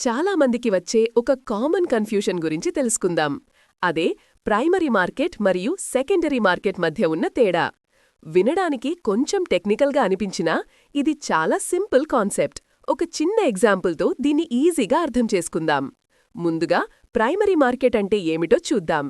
చాలామందికి వచ్చే ఒక కామన్ కన్ఫ్యూషన్ గురించి తెలుసుకుందాం. అదే ప్రైమరీ మార్కెట్ మరియు సెకండరీ మార్కెట్ మధ్య ఉన్న తేడా. వినడానికి కొంచెం టెక్నికల్గా అనిపించినా ఇది చాలా సింపుల్ కాన్సెప్ట్. ఒక చిన్న ఎగ్జాంపుల్తో దీన్ని ఈజీగా అర్థం చేసుకుందాం. ముందుగా ప్రైమరీ మార్కెట్ అంటే ఏమిటో చూద్దాం.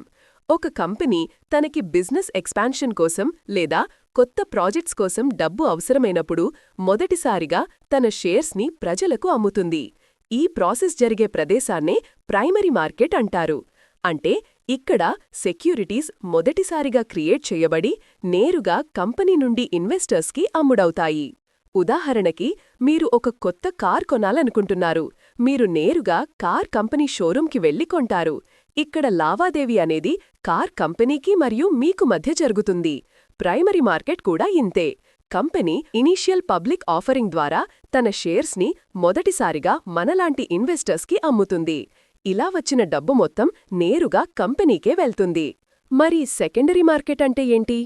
ఒక కంపెనీ తనకి బిజినెస్ ఎక్స్పాన్షన్ కోసం లేదా కొత్త ప్రాజెక్ట్స్ కోసం డబ్బు అవసరమైనప్పుడు మొదటిసారిగా తన షేర్స్ని ప్రజలకు అమ్ముతుంది. ఈ ప్రాసెస్ జరిగే ప్రదేశాన్నే ప్రైమరీ మార్కెట్ అంటారు. అంటే ఇక్కడ సెక్యూరిటీస్ మొదటిసారిగా క్రియేట్ చేయబడి నేరుగా కంపెనీ నుండి ఇన్వెస్టర్స్కి అమ్ముడవుతాయి. ఉదాహరణకి మీరు ఒక కొత్త కార్ కొనాలనుకుంటున్నారు. మీరు నేరుగా కార్ కంపెనీ షోరూంకి వెళ్ళి కొంటారు. ఇక్కడ లావాదేవీ అనేది కార్ కంపెనీకి మరియు మీకు మధ్య జరుగుతుంది. ప్రైమరీ మార్కెట్ కూడా ఇంతే. కంపెనీ ఇనీషియల్ పబ్లిక్ ఆఫరింగ్ ద్వారా తన షేర్స్ని మొదటిసారిగా మనలాంటి ఇన్వెస్టర్స్కి అమ్ముతుంది. ఇలా వచ్చిన డబ్బు మొత్తం నేరుగా కంపెనీకే వెళ్తుంది. మరి సెకండరీ మార్కెట్ అంటే ఏంటి?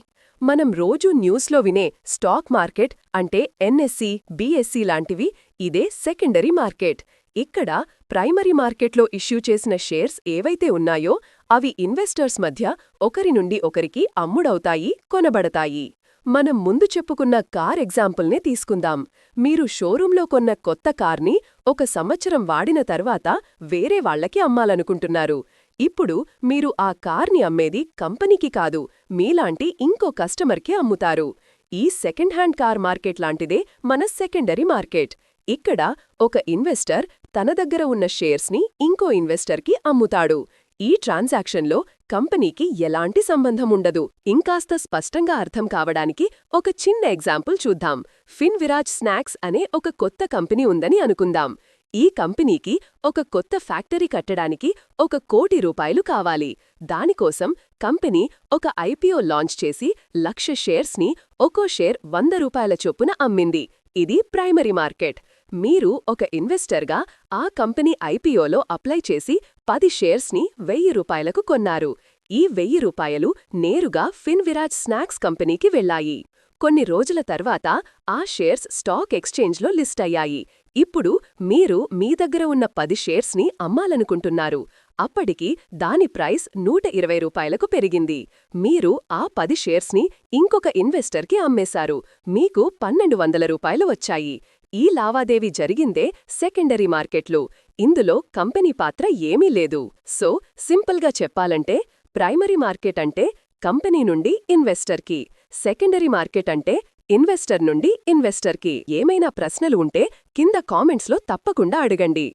మనం రోజూ న్యూస్లో వినే స్టాక్ మార్కెట్ అంటే ఎన్ఎస్సి బీఎస్సీ లాంటివి ఇదే సెకండరీ మార్కెట్. ఇక్కడ ప్రైమరీ మార్కెట్లో ఇష్యూ చేసిన షేర్స్ ఏవైతే ఉన్నాయో అవి ఇన్వెస్టర్స్ మధ్య ఒకరి నుండి ఒకరికి అమ్ముడవుతాయి కొనబడతాయి. మనం ముందు చెప్పుకున్న కార్ ఎగ్జాంపుల్నే తీసుకుందాం. మీరు షోరూంలో కొన్న కొత్త కార్ని ఒక సంవత్సరం వాడిన తర్వాత వేరే వాళ్ళకి అమ్మాలనుకుంటున్నారు. ఇప్పుడు మీరు ఆ కార్ని అమ్మేది కంపెనీకి కాదు మీలాంటి ఇంకో కస్టమర్కే అమ్ముతారు. ఈ సెకండ్ హ్యాండ్ కార్ మార్కెట్ లాంటిదే మన సెకండరీ మార్కెట్. ఇక్కడ ఒక ఇన్వెస్టర్ తన దగ్గర ఉన్న షేర్స్ని ఇంకో ఇన్వెస్టర్కి అమ్ముతాడు. ఈ ట్రాన్సాక్షన్లో కంపెనీకి ఎలాంటి సంబంధం ఉండదు ఇంకాస్త స్పష్టంగా అర్థం కావడానికి ఒక చిన్న ఎగ్జాంపుల్ చూద్దాం. ఫిన్ విరాజ్ స్నాక్స్ అనే ఒక కొత్త కంపెనీ ఉందని అనుకుందాం. ఈ కంపెనీకి ఒక కొత్త ఫ్యాక్టరీ కట్టడానికి ఒక కోటి రూపాయలు కావాలి. దానికోసం కంపెనీ ఒక ఐపీఓ లాంచ్ చేసి లక్ష షేర్స్ని ఒక్కో షేర్ వంద రూపాయల చొప్పున అమ్మింది. ఇది ప్రైమరీ మార్కెట్. మీరు ఒక ఇన్వెస్టర్గా ఆ కంపెనీ ఐపీఓలో అప్లై చేసి పది షేర్స్ని వెయ్యి రూపాయలకు కొన్నారు. ఈ వెయ్యి రూపాయలు నేరుగా ఫిన్విరాజ్ స్నాక్స్ కంపెనీకి వెళ్ళాయి కొన్ని రోజుల తర్వాత ఆ షేర్స్ స్టాక్ ఎక్స్చేంజ్లో లిస్ట్ అయ్యాయి. ఇప్పుడు మీరు మీ దగ్గర ఉన్న పది షేర్స్ని అమ్మాలనుకుంటున్నారు. అప్పటికి దాని ప్రైస్ నూట ఇరవై రూపాయలకు పెరిగింది. మీరు ఆ పది షేర్స్ని ఇంకొక ఇన్వెస్టర్కి అమ్మేశారు. మీకు పన్నెండు వందల రూపాయలు వచ్చాయి. ఈ లావాదేవీ జరిగిందే సెకండరీ మార్కెట్లు. ఇందులో కంపెనీ పాత్ర ఏమీ లేదు. సో సింపుల్గా చెప్పాలంటే ప్రైమరీ మార్కెట్ అంటే కంపెనీ నుండి ఇన్వెస్టర్కి. సెకండరీ మార్కెట్ అంటే ఇన్వెస్టర్ నుండి ఇన్వెస్టర్కి. ఏమైనా ప్రశ్నలు ఉంటే కింద కామెంట్స్లో తప్పకుండా అడగండి.